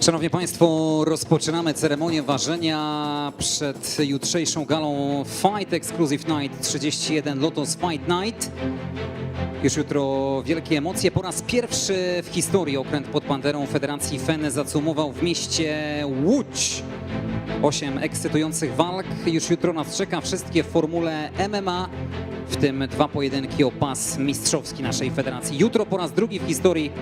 Szanowni Państwo, rozpoczynamy ceremonię ważenia przed jutrzejszą galą Fight Exclusive Night 31 Lotus Fight Night. Już jutro wielkie emocje. Po raz pierwszy w historii okręt pod banderą Federacji FEN zacumował w mieście Łódź. Osiem ekscytujących walk. Już jutro nas czeka wszystkie w formule MMA, w tym dwa pojedynki o pas mistrzowski naszej federacji. Jutro po raz drugi w historii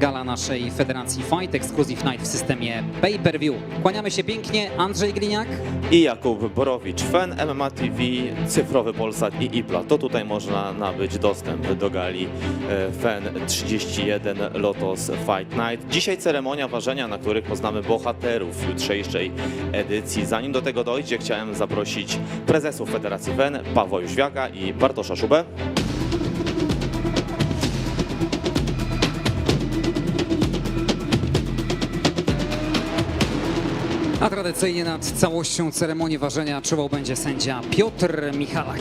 gala naszej federacji Fight Exclusive Night w systemie pay-per-view. Kłaniamy się pięknie, Andrzej Gliniak. i Jakub Borowicz, fan MMA TV, cyfrowy Polsat i IPLA. To tutaj można nabyć dostęp do gali e, FEN 31 Lotos Fight Night. Dzisiaj ceremonia ważenia, na których poznamy bohaterów jutrzejszej edycji. Zanim do tego dojdzie, chciałem zaprosić prezesów Federacji FEN, Pawła Jóźwiaka i Bartosza Szubę. Tradycyjnie nad całością ceremonii ważenia czuwał będzie sędzia Piotr Michalak.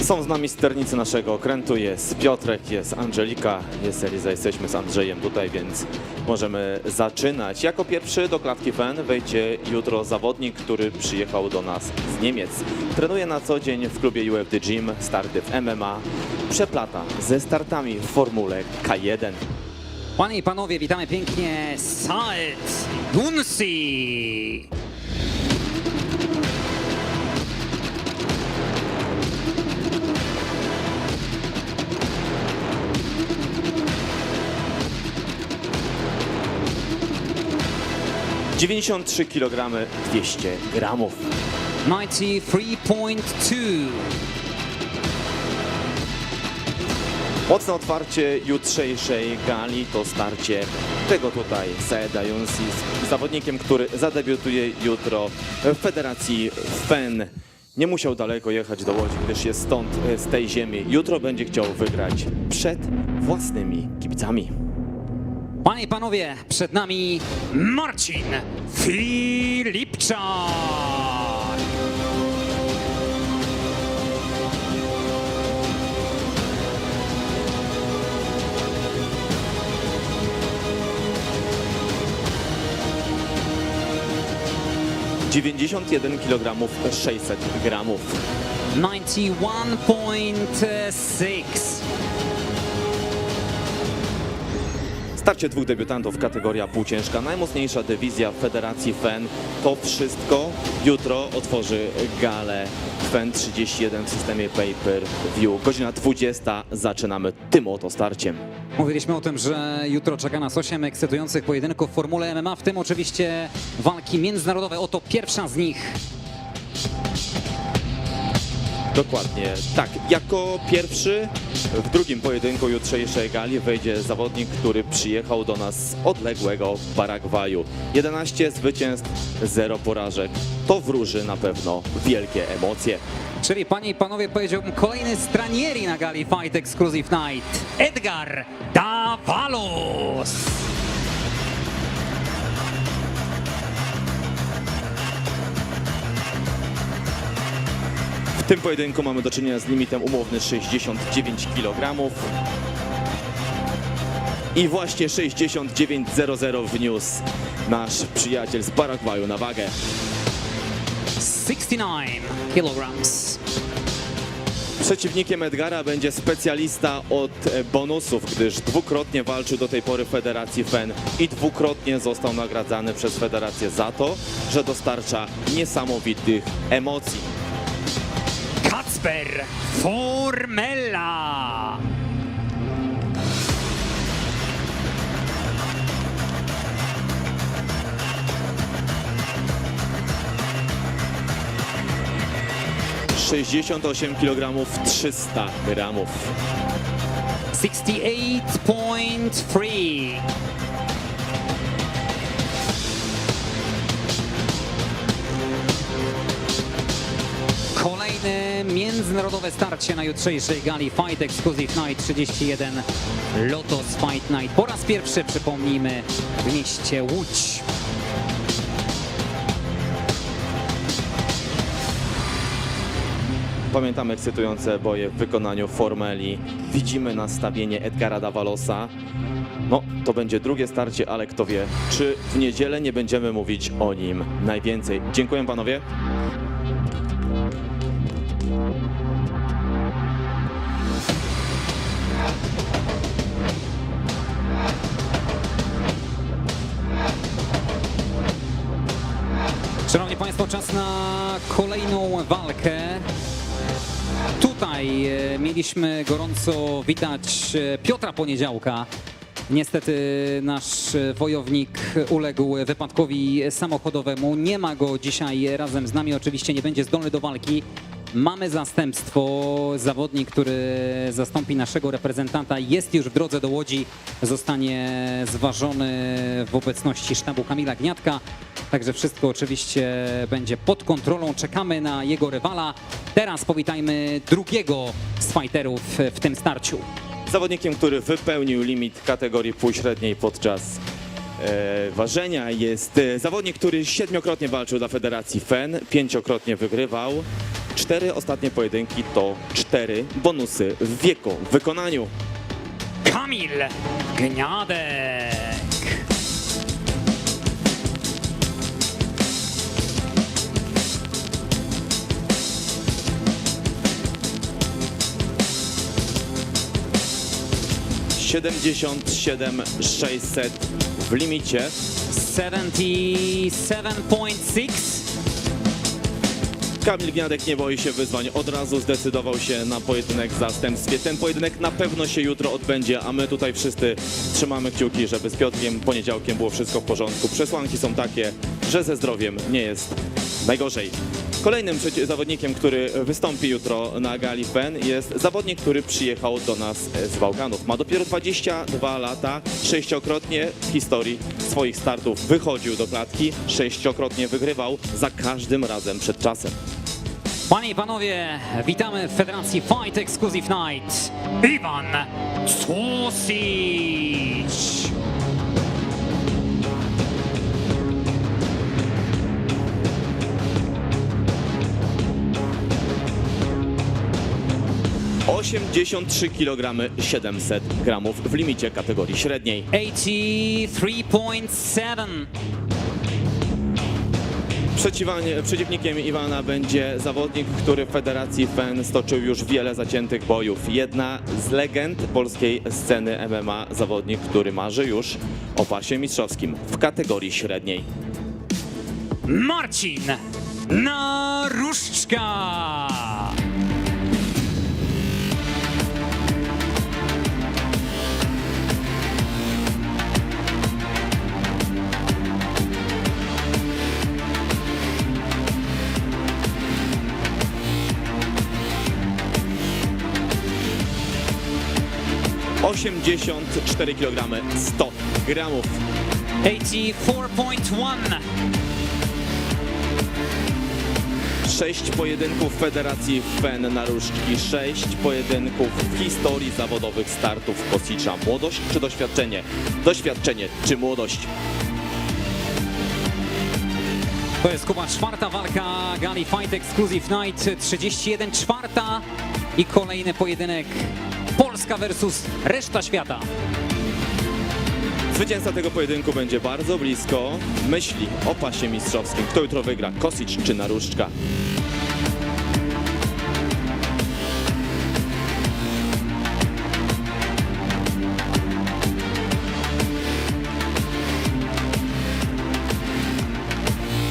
Są z nami sternicy naszego okrętu, jest Piotrek, jest Angelika, jest Eliza, jesteśmy z Andrzejem tutaj, więc możemy zaczynać. Jako pierwszy do klatki FEN wejdzie jutro zawodnik, który przyjechał do nas z Niemiec. Trenuje na co dzień w klubie UFD Gym, starty w MMA, przeplata ze startami w Formule K1. Panie i panowie, witamy pięknie Saed Gunsi. - 93 kg 200 gramów. 93.2. Mocne otwarcie jutrzejszej gali to starcie tego tutaj Saeda Junsi z zawodnikiem, który zadebiutuje jutro w Federacji FEN. Nie musiał daleko jechać do Łodzi, gdyż jest stąd, e, z tej ziemi. Jutro będzie chciał wygrać przed własnymi kibicami. Panie i panowie, przed nami Marcin Filipczak. ...91 kg 600 gramów. 91.6. Starcie dwóch debiutantów kategoria półciężka, najmocniejsza dywizja Federacji FEN. To wszystko jutro otworzy galę FEN 31 w systemie Pay Per View. Godzina 20. Zaczynamy tym oto starciem. Mówiliśmy o tym, że jutro czeka nas 8 ekscytujących pojedynków w Formule MMA, w tym oczywiście walki międzynarodowe. Oto pierwsza z nich. Dokładnie tak. Jako pierwszy w drugim pojedynku jutrzejszej gali wejdzie zawodnik, który przyjechał do nas z odległego Paragwaju. 11 zwycięstw, 0 porażek. To wróży na pewno wielkie emocje. Czyli panie i panowie, powiedziałbym kolejny stranieri na gali Fight Exclusive Night. Edgar Davalos. W tym pojedynku mamy do czynienia z limitem umowny 69 kg. I właśnie 69.00 wniósł nasz przyjaciel z Paragwaju na wagę. 69 kilograms. Przeciwnikiem Edgara będzie specjalista od e, bonusów, gdyż dwukrotnie walczył do tej pory w Federacji FEN i dwukrotnie został nagradzany przez Federację za to, że dostarcza niesamowitych emocji. Kacper Formella. – 68 kg 300 gramów. 68.3. międzynarodowe starcie na jutrzejszej gali Fight Exclusive Night 31 Lotos Fight Night. Po raz pierwszy przypomnijmy w mieście Łódź. Pamiętamy ekscytujące boje w wykonaniu Formeli. Widzimy nastawienie Edgara Davalosa. No, to będzie drugie starcie, ale kto wie, czy w niedzielę nie będziemy mówić o nim najwięcej. Dziękuję panowie. Państwo, czas na kolejną walkę. Tutaj e, mieliśmy gorąco witać e, Piotra Poniedziałka. Niestety nasz wojownik uległ wypadkowi samochodowemu. Nie ma go dzisiaj razem z nami, oczywiście nie będzie zdolny do walki. Mamy zastępstwo. Zawodnik, który zastąpi naszego reprezentanta, jest już w drodze do Łodzi. Zostanie zważony w obecności sztabu Kamila Gniatka. Także wszystko oczywiście będzie pod kontrolą. Czekamy na jego rywala. Teraz powitajmy drugiego z fighterów w tym starciu. Zawodnikiem, który wypełnił limit kategorii półśredniej podczas e, ważenia jest e, zawodnik, który siedmiokrotnie walczył dla Federacji FEN, pięciokrotnie wygrywał. Cztery ostatnie pojedynki to cztery bonusy w wieku, w wykonaniu. Kamil Gniadek. Siedemdziesiąt siedem 600 w limicie. 77.6. Kamil Gniadek nie boi się wyzwań, od razu zdecydował się na pojedynek w zastępstwie. Ten pojedynek na pewno się jutro odbędzie, a my tutaj wszyscy trzymamy kciuki, żeby z Piotrkiem poniedziałkiem było wszystko w porządku. Przesłanki są takie, że ze zdrowiem nie jest najgorzej. Kolejnym zawodnikiem, który wystąpi jutro na Gali FEN jest zawodnik, który przyjechał do nas z Bałkanów. Ma dopiero 22 lata, sześciokrotnie w historii swoich startów wychodził do klatki, sześciokrotnie wygrywał, za każdym razem przed czasem. Panie i panowie, witamy w Federacji Fight Exclusive Night. Iwan Sosic. ...83 kg 700 gramów w limicie kategorii średniej. 83.7. Przeciwnikiem Iwana będzie zawodnik, który w Federacji FEN stoczył już wiele zaciętych bojów. Jedna z legend polskiej sceny MMA, zawodnik, który marzy już o pasie mistrzowskim w kategorii średniej. Marcin Naruszczka. ...84 kg 100 gramów. 84.1. Sześć pojedynków w Federacji FEN na różdżki, sześć pojedynków w historii zawodowych startów Kosicza. Młodość czy doświadczenie? Doświadczenie czy młodość? To jest Kuba czwarta walka Gali Fight Exclusive Night 31 czwarta i kolejny pojedynek Polska versus reszta świata. Zwycięzca tego pojedynku będzie bardzo blisko myśli o pasie mistrzowskim. Kto jutro wygra, Kosic czy Naruszczka?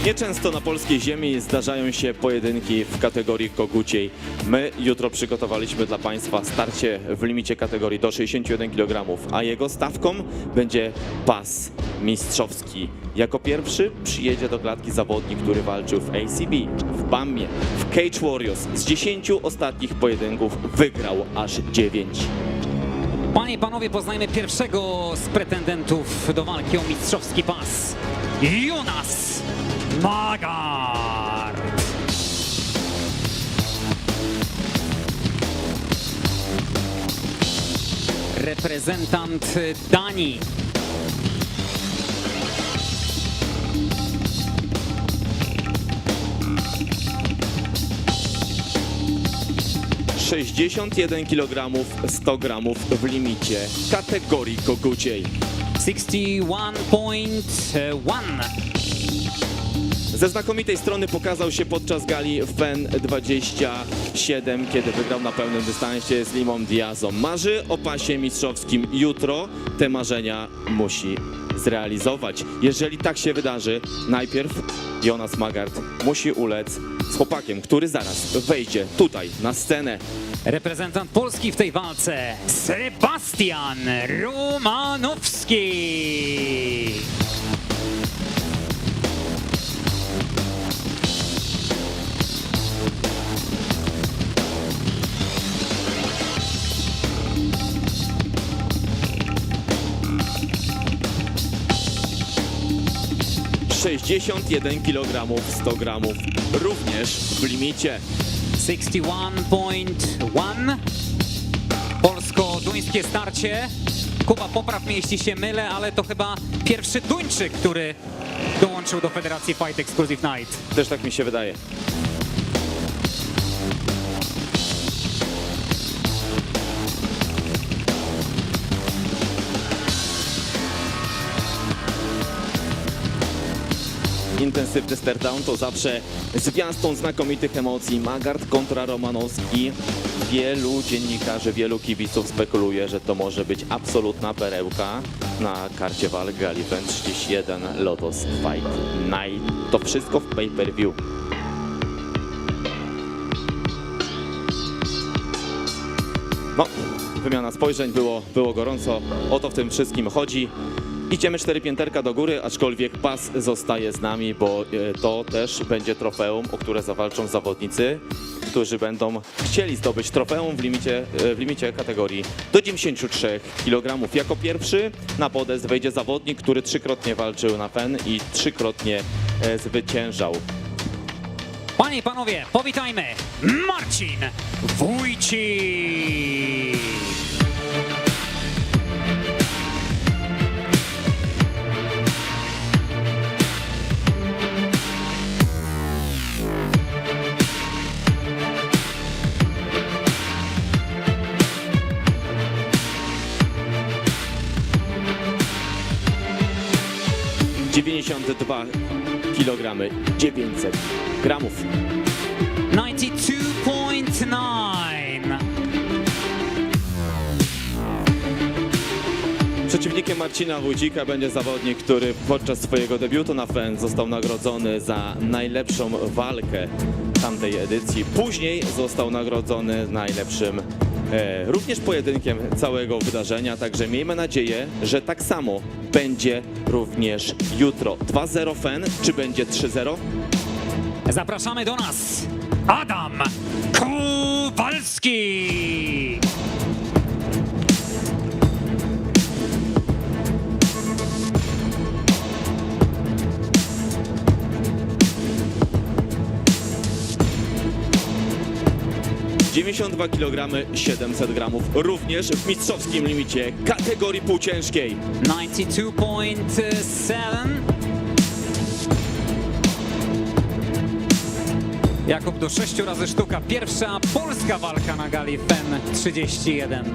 Nieczęsto na polskiej ziemi zdarzają się pojedynki w kategorii koguciej. My jutro przygotowaliśmy dla Państwa starcie w limicie kategorii do 61 kg, a jego stawką będzie pas mistrzowski. Jako pierwszy przyjedzie do klatki zawodnik, który walczył w ACB, w BAMie, w Cage Warriors. Z 10 ostatnich pojedynków wygrał aż 9. Panie i panowie, poznajmy pierwszego z pretendentów do walki o mistrzowski pas. Jonas Magar. Reprezentant Danii. 61 kg 100 gramów w limicie kategorii koguciej. 61.1. Ze znakomitej strony pokazał się podczas gali FEN 27, kiedy wygrał na pełnym dystansie z Limą Diazą. Marzy o pasie mistrzowskim jutro. Te marzenia musi zrealizować. Jeżeli tak się wydarzy, najpierw Jonas Magart musi ulec z chłopakiem, który zaraz wejdzie tutaj na scenę. Reprezentant Polski w tej walce Sebastian Romanowski. - 61 kg 100 gramów, również w limicie. 61.1. Polsko-duńskie starcie. Kuba, popraw mnie, jeśli się mylę, ale to chyba pierwszy Duńczyk, który dołączył do Federacji Fight Exclusive Night. Też tak mi się wydaje. Intensywny stare-down to zawsze zwiastun znakomitych emocji. Magard kontra Romanowski. Wielu dziennikarzy, wielu kibiców spekuluje, że to może być absolutna perełka na karcie walk Galifen 31 Lotos Fight Night. To wszystko w pay-per-view. No, wymiana spojrzeń, było, było gorąco. O to w tym wszystkim chodzi. Idziemy cztery pięterka do góry, aczkolwiek pas zostaje z nami, bo e, to też będzie trofeum, o które zawalczą zawodnicy, którzy będą chcieli zdobyć trofeum w limicie, e, w limicie kategorii do 93 kg. Jako pierwszy na podest wejdzie zawodnik, który trzykrotnie walczył na FEN i trzykrotnie e, zwyciężał. Panie i panowie, powitajmy Marcin Wójcik. - 92 kg 900 gramów. 92.9. Przeciwnikiem Marcina Wójcika będzie zawodnik, który podczas swojego debiutu na FEN został nagrodzony za najlepszą walkę tamtej edycji. Później został nagrodzony najlepszym e, również pojedynkiem całego wydarzenia, także miejmy nadzieję, że tak samo będzie również jutro. 2-0 FEN, czy będzie 3-0? Zapraszamy do nas Adam Kowalski. - 92 kg 700 gramów, również w mistrzowskim limicie kategorii półciężkiej. 92.7. Jakub do sześciu razy sztuka. Pierwsza polska walka na gali FEN 31.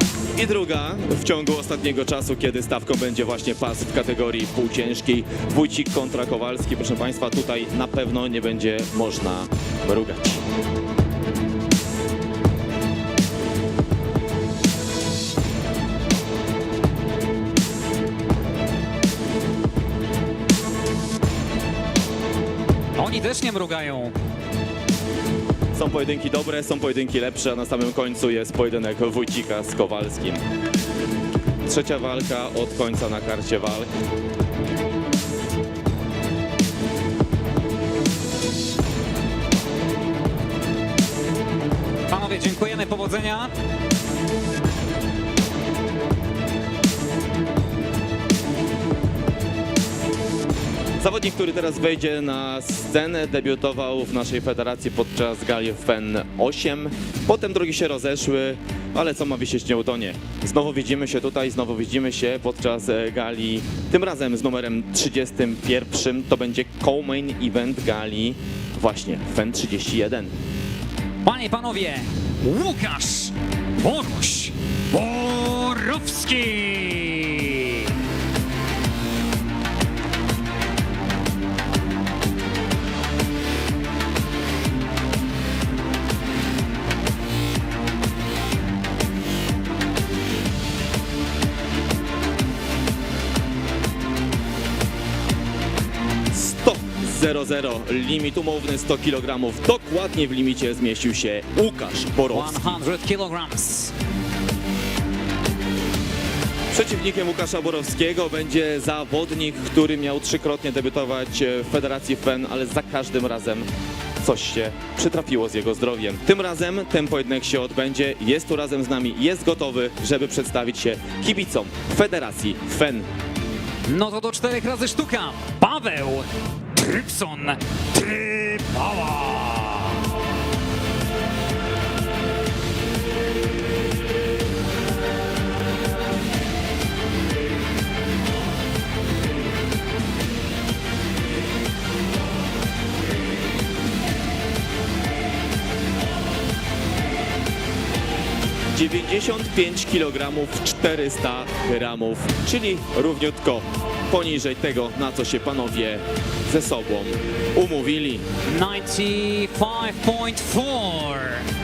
I druga w ciągu ostatniego czasu, kiedy stawką będzie właśnie pas w kategorii półciężkiej. Wójcik kontra Kowalski. Proszę Państwa, tutaj na pewno nie będzie można mrugać. Też nie mrugają. Są pojedynki dobre, są pojedynki lepsze, a na samym końcu jest pojedynek Wójcika z Kowalskim. Trzecia walka od końca na karcie walk. Panowie, dziękujemy, powodzenia. Zawodnik, który teraz wejdzie na scenę, debiutował w naszej federacji podczas gali FEN 8. Potem drogi się rozeszły, ale co ma wisieć nie utonie. Znowu widzimy się tutaj, znowu widzimy się podczas e, gali, tym razem z numerem 31. To będzie co-main event gali właśnie FEN 31. Panie i panowie, Łukasz Boruś Borowski. 0-0, limit umowny 100 kg. Dokładnie w limicie zmieścił się Łukasz Borowski. 100 kilograms. Przeciwnikiem Łukasza Borowskiego będzie zawodnik, który miał trzykrotnie debiutować w Federacji FEN, ale za każdym razem coś się przytrafiło z jego zdrowiem. Tym razem ten pojedynek się odbędzie, jest tu razem z nami, jest gotowy, żeby przedstawić się kibicom Federacji FEN. No to do czterech razy sztuka. Paweł Trypson Trypała. - 95 kg 400 gramów, czyli równiutko poniżej tego, na co się panowie ze sobą umówili. 95.4.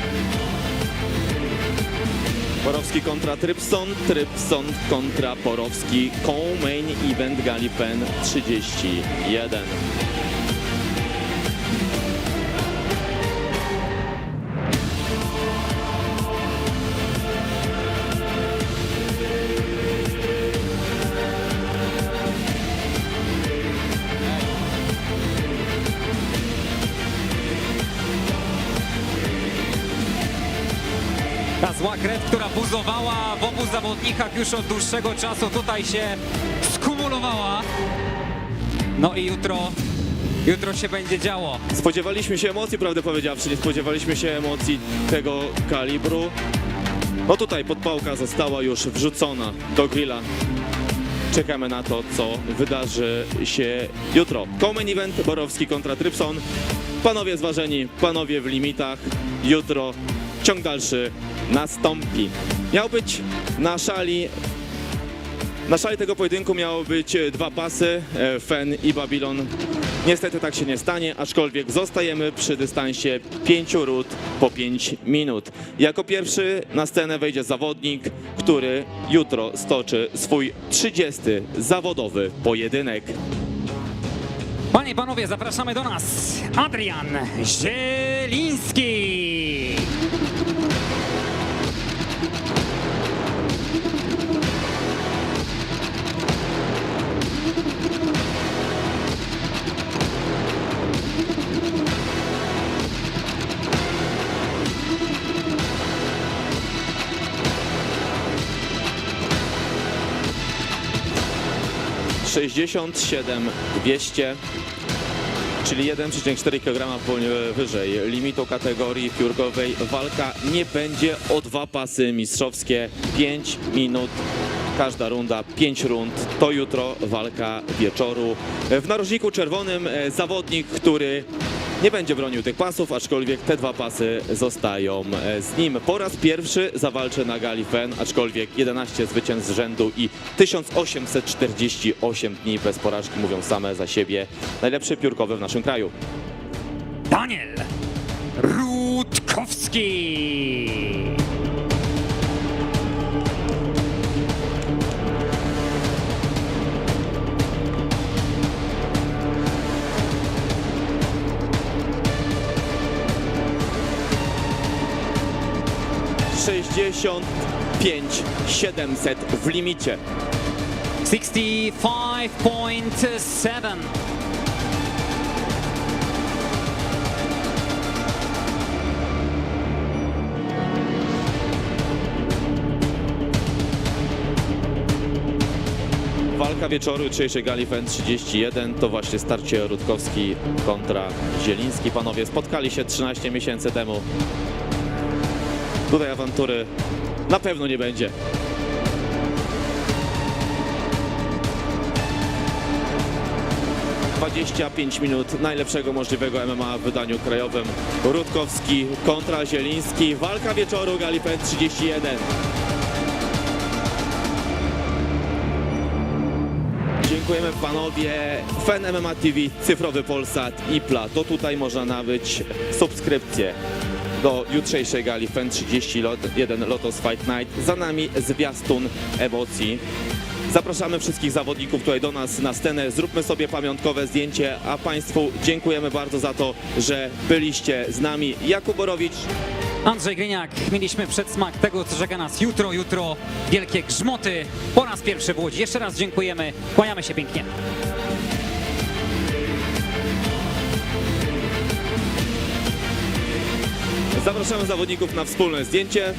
Borowski kontra Trypson, Trypson kontra Borowski, co-main event Galipen 31. krew, która buzowała w obu zawodnikach już od dłuższego czasu, tutaj się skumulowała. No i jutro, jutro się będzie działo. Spodziewaliśmy się emocji, prawdę powiedziawszy, nie spodziewaliśmy się emocji tego kalibru. No tutaj podpałka została już wrzucona do grilla. Czekamy na to, co wydarzy się jutro. Komen event Borowski kontra Trypson. Panowie zważeni, panowie w limitach. Jutro ciąg dalszy nastąpi. Miał być na szali na szali tego pojedynku miało być dwa pasy, e, Fen i Babylon. Niestety tak się nie stanie, aczkolwiek zostajemy przy dystansie 5 rund po 5 minut. Jako pierwszy na scenę wejdzie zawodnik, który jutro stoczy swój 30 zawodowy pojedynek. Panie i panowie, zapraszamy do nas Adrian Zieliński. - 67 200 czyli 1,4 kg wyżej limitu kategorii piórkowej. Walka nie będzie o dwa pasy mistrzowskie, 5 minut. Każda runda, 5 rund. To jutro walka wieczoru. W narożniku czerwonym e, zawodnik, który nie będzie bronił tych pasów, aczkolwiek te dwa pasy zostają e, z nim. Po raz pierwszy zawalczy na gali FEN, aczkolwiek 11 zwycięstw z rzędu i 1848 dni bez porażki mówią same za siebie. Najlepszy piórkowy w naszym kraju. Daniel Rutkowski. Sześćdziesiąt pięć 700 w limicie. 65.7. Walka wieczoru jutrzejszej gali FEN 31 to właśnie starcie Rutkowski kontra Zieliński. Panowie spotkali się 13 miesięcy temu. Tutaj awantury na pewno nie będzie. 25 minut najlepszego możliwego MMA w wydaniu krajowym. Rutkowski kontra Zieliński. Walka wieczoru Galipen 31. Dziękujemy panowie. Fan MMA TV, Cyfrowy Polsat i Pla. To tutaj można nabyć subskrypcję do jutrzejszej gali FEN 31 Lotos Fight Night. Za nami zwiastun emocji. Zapraszamy wszystkich zawodników tutaj do nas na scenę. Zróbmy sobie pamiątkowe zdjęcie, a Państwu dziękujemy bardzo za to, że byliście z nami. Jakub Borowicz, Andrzej Gryniak, mieliśmy przedsmak tego, co czeka nas jutro. Jutro wielkie grzmoty po raz pierwszy w Łodzi. Jeszcze raz dziękujemy, kłaniamy się pięknie. Zapraszamy zawodników na wspólne zdjęcie.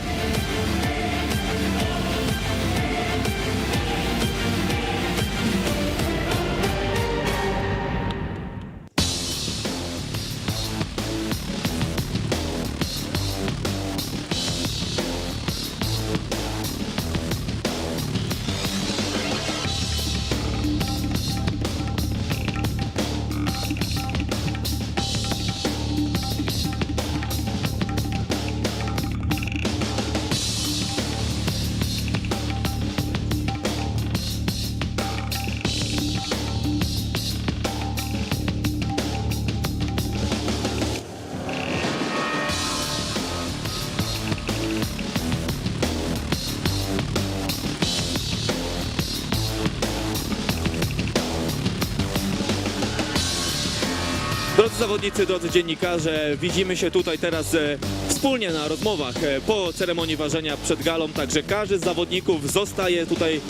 Drodzy zawodnicy, drodzy dziennikarze, widzimy się tutaj teraz e, wspólnie na rozmowach e, po ceremonii ważenia przed galą, także każdy z zawodników zostaje tutaj,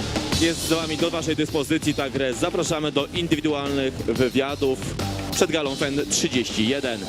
jest z wami do waszej dyspozycji, także zapraszamy do indywidualnych wywiadów. Przed galą FEN 31.